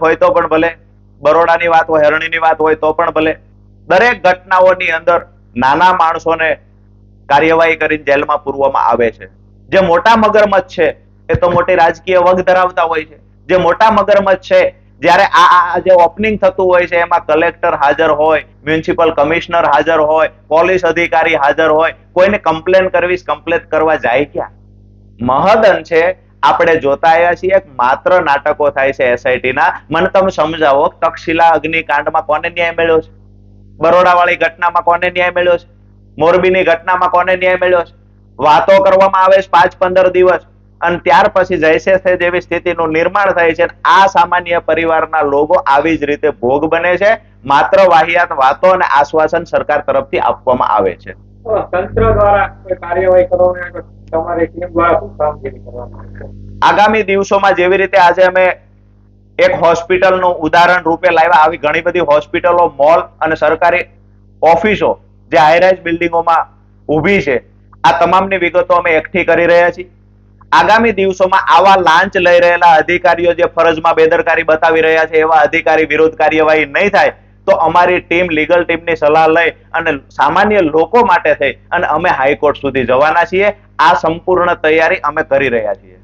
હોય તો પણ ભલે, બરોડાની વાત હોય, હરણીની વાત હોય તો પણ ભલે. દરેક ઘટનાઓની અંદર નાના માણસોને કાર્યવાહી કરીને જેલમાં પૂરવામાં આવે છે. જે મોટા મગરમચ્છ છે, એ તો મોટી રાજકીય વગ ધરાવતા હોય છે. જે મોટા મગરમચ્છ છે, જ્યારે આ જે ઓપનિંગ થતું હોય છે, એમાં કલેક્ટર હાજર હોય મ્યુનિસિપલ કમિશનર હાજર હોય પોલીસ અધિકારી હાજર હોય, કોઈને કમ્પ્લેન કરવી કમ્પ્લેન કરવા જાય ક્યાં? મહદન છે આપણે જોતા આવ્યા છીએ માત્ર નાટકો થાય છે એસઆઈટી ના. મને તમે સમજાવો તક્ષશિલા અગ્નિકાંડમાં કોને ન્યાય મળ્યો છે? બરોડા વાળી ઘટનામાં કોને ન્યાય મળ્યો છે? મોરબીની ઘટનામાં કોને ન્યાય મળ્યો છે? વાતો કરવામાં આવે છે પાંચ પંદર દિવસ. અને ત્યાર પછી જૈસે જેવી સ્થિતિનું નિર્માણ થાય છે આ સામાન્ય પરિવારના લોકો આવી જ રીતે ભોગ બને છે. માત્ર વાહિયાત વાતો અને આશ્વાસન સરકાર તરફથી આપવામાં આવે છે. તંત્ર દ્વારા કાર્યવાહી કરવાની તમારી ટીમ કામગીરી કરવામાં આગામી દિવસોમાં જેવી રીતે આજે અમે એક હોસ્પિટલનું ઉદાહરણ રૂપે લાવ્યા, આવી ઘણી બધી હોસ્પિટલો, મોલ અને સરકારી ઓફિસો જે હાઈરાઇઝ બિલ્ડિંગોમાં ઊભી છે. આ તમામની વિગતો અમે એકઠી કરી રહ્યા છીએ. આગામી દિવસોમાં આવા લાંચ લઈ રહેલા અધિકારીઓ જે ફરજમાં બેદરકારી બતાવી રહ્યા છે, એવા અધિકારી વિરુદ્ધ કાર્યવાહી નહીં થાય તો અમારી ટીમ, લીગલ ટીમની સલાહ લઈ અને સામાન્ય લોકો માટે થઈ અને અમે હાઈકોર્ટ સુધી જવાના છીએ. આ સંપૂર્ણ તૈયારી અમે કરી રહ્યા છીએ.